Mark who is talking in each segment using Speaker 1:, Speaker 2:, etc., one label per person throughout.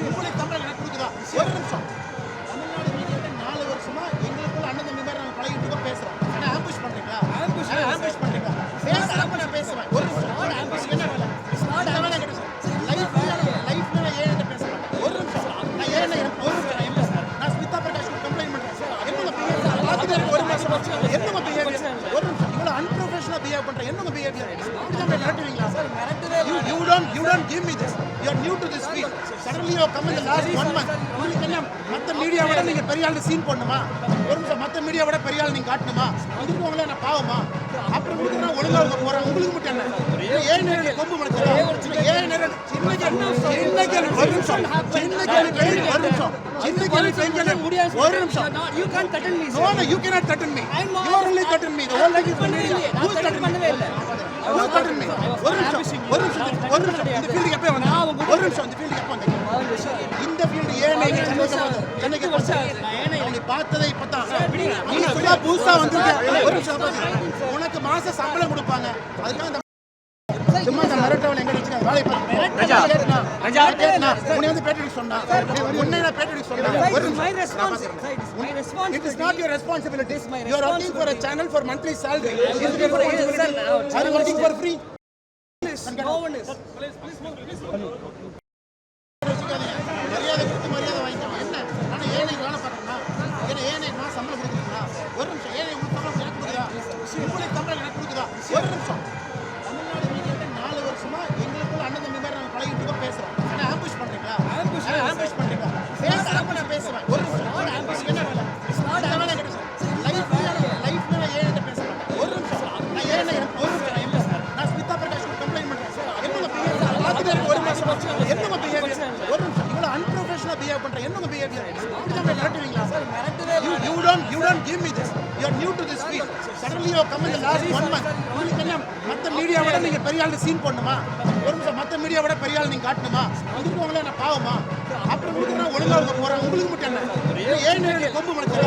Speaker 1: கூலி
Speaker 2: தமிழர் எனக்கு கொடுக்குதா ஒரு நிமிஷம். தமிழ்நாடு மீடியாவில் நாலு வருஷமா எங்களுக்குள்ள அண்ணன் தம்பி மாதிரி நாங்கள் பழகிட்டு தான் பேசுகிறோம் ஆனால் ஆம்பிஷ் பண்ணுறீங்களா
Speaker 1: ஆம்பிஷ் ஆம்பிஷ்
Speaker 2: பண்ணுறீங்களா பேச நான் பேசுவேன் ஒரு நிமிஷம். ஆம்பிஷ் என்ன வேலை? ஸ்மார்ட் வேலை? கிடைச்சேன் லைஃப் லைஃப்ல நான் ஏன் பேச ஒரு நிமிஷம் நான் ஏன் ஒரு நிமிஷம். நான் பேசுகிறேன் நான் ஸ்மிதா பிரகாஷ் கம்ப்ளைண்ட் பண்ணுறேன் என்னோட பிஹேவியர் பார்த்துட்டு ஒரு மாதம் என்னோட பிஹேவியர் ஒரு நிமிஷம். இவ்வளோ அன்ப்ரொஃபஷனல் பிஹேவ் பண்ணுறேன் என்னோட பிஹேவியர் மிரட்டுவீங்களா
Speaker 1: sir மிரட்டுவே you you don't you don't
Speaker 2: give me this you are new to this field come in the last one month உங்களுக்கு என்ன மத்த மீடியாவோட நீங்க பெரிய ஆளு சீன் பண்ணுமா
Speaker 1: ஒரு
Speaker 2: நிமிஷம் மத்த மீடியாவோட பெரிய ஆள் நீங்க காட்டணுமா இதுக்கு உங்களை என்ன பாவமா
Speaker 1: அப்புறம் கொடுத்தா ஒழுங்கா அவங்க போறாங்க
Speaker 2: உங்களுக்கு மட்டும் என்ன ஏன் நேரம் கொம்பு முடிச்சா ஏன் நேரம் சின்ன கேள்வி சின்ன கேள்வி ஒரு நிமிஷம் சின்ன கேள்வி கேள்வி ஒரு நிமிஷம் சின்ன கேள்வி கேள்வி ஒரு நிமிஷம்
Speaker 1: me, No, sir. no, you
Speaker 2: cannot threaten me. I'm not- You are only threaten me. The whole life is பண்ணவே நான் threatening me? பண்ணவே இல்லை. ஒரு நிமிஷம், ஒரு நிமிஷம், ஒரு நிமிஷம். இந்த ஃபீல்டுக்கு எப்போ வந்தீங்க? ஒரு நிமிஷம், இந்த ஃபீல்டுக்கு எப்போ வந்தீங்க? சென்னைக்கு
Speaker 1: நீ
Speaker 2: பார்த்ததே இப்பதான். புதுசா வந்திருக்க ஒரு நிமிஷம் பாத்து. உனக்கு மாச சம்பளம் கொடுப்பாங்க. அதுக்காக
Speaker 1: சும்மா
Speaker 2: இந்த மிரட்டவன் எங்க வச்சுக்க வேலை உன்னை வந்து பேட்டி சொன்னா. உன்னை நான் பேட்டி சொன்னா. ஒரு It's my நிமிஷம் response. Sir, It's my
Speaker 1: It responsibility. is not
Speaker 2: your responsibility. It is my You ஒரு நிமிஷம். தமிழ்நாடு மீடியால நாலு வருஷமா எங்களுக்குள்ள அண்ணன் தம்பி மாதிரி நாங்க பழகிட்டு இருக்கோம், பேசுறோம். ஆனா ambush பண்றீங்களா?
Speaker 1: ஆனா ambush
Speaker 2: பண்றீங்களா? பேசுறப்ப நான் பேசுவேன். ஒரு நிமிஷம். என்ன வேலை? இந்த வேலை எனக்கு பேசுறேன். Life ல- life ல நான் ஏழைகிட்ட பேச மாட்டேன். ஒரு நிமிஷம். நான் ஏழை, ஒரு நிமிஷம் நான் என்ன
Speaker 1: பேசுறேன்?
Speaker 2: நான் ஸ்மிதா பிரகாஷ் complaint பண்றேன். என்னங்க behavior? பார்த்துட்டே இருக்க ஒரு நிமிஷம். என்னங்க behavior? ஒரு நிமிஷம். இவ்வளவு unprofessional ஆ behave பண்ற என்னங்க behavior? இப்படி தான் மிரட்டுவீங்களா?
Speaker 1: You, you don't you don't
Speaker 2: give me this. You are new to this field. Suddenly you have come in the last one month. உங்களுக்கு என்ன மத்த மீடியாவோட நீங்க பெரிய ஆளு சீன் பண்ணுமா ஒரு நிமிஷம் மத்த மீடியாவோட பெரிய ஆள் நீங்க காட்டணுமா இதுக்கு உங்களை என்ன பாவமா
Speaker 1: அப்புறம் கொடுத்தா ஒழுங்கா அவங்க போறாங்க
Speaker 2: உங்களுக்கு மட்டும் என்ன ஏன் நேரம் கொம்பு முடிச்சா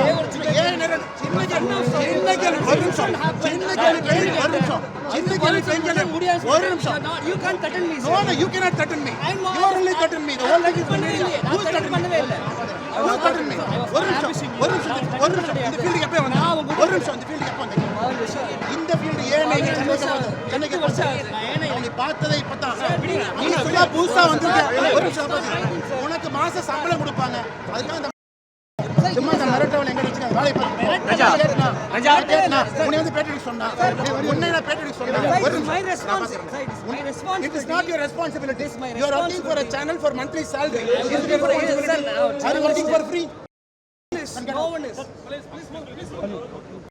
Speaker 2: ஏன் நேரம் சின்ன கேள்வி சின்ன கேள்வி ஒரு நிமிஷம் சின்ன கேள்வி ஒரு நிமிஷம் சின்ன கேள்வி கேள்வி ஒரு நிமிஷம்
Speaker 1: threaten me, No, sir. no, you
Speaker 2: cannot threaten me. I'm not- You are only threaten me. The whole life is பண்ணவே நான் இல்லை. ஒரு நிமிஷம், ஒரு நிமிஷம், ஒரு நிமிஷம். இந்த ஃபீல்டுக்கு எப்போ வந்தீங்க? ஒரு நிமிஷம், இந்த ஃபீல்டுக்கு எப்போ வந்தீங்க? இந்த ஃபீல்டு ஏன் சென்னைக்கு
Speaker 1: நீ
Speaker 2: பார்த்ததே இப்பதான். நீ சும்மா புதுசா வந்திருக்க. ஒரு நிமிஷம். உனக்கு மாச சம்பளம் கொடுப்பாங்க. அதுக்காக
Speaker 1: சும்மா
Speaker 2: மிரட்டவன் எங்க வச்சுக்க வேலை உன்னை வந்து பேட்டி சொன்னா. உன்னை நான் பேட்டி சொன்னா. Sir, ஒரு It's my நிமிஷம் நான் responsibility. பாத்துக்கிறேன். Sir,
Speaker 1: It's my It is responsibility. not
Speaker 2: your responsibility. It
Speaker 1: Please, no please.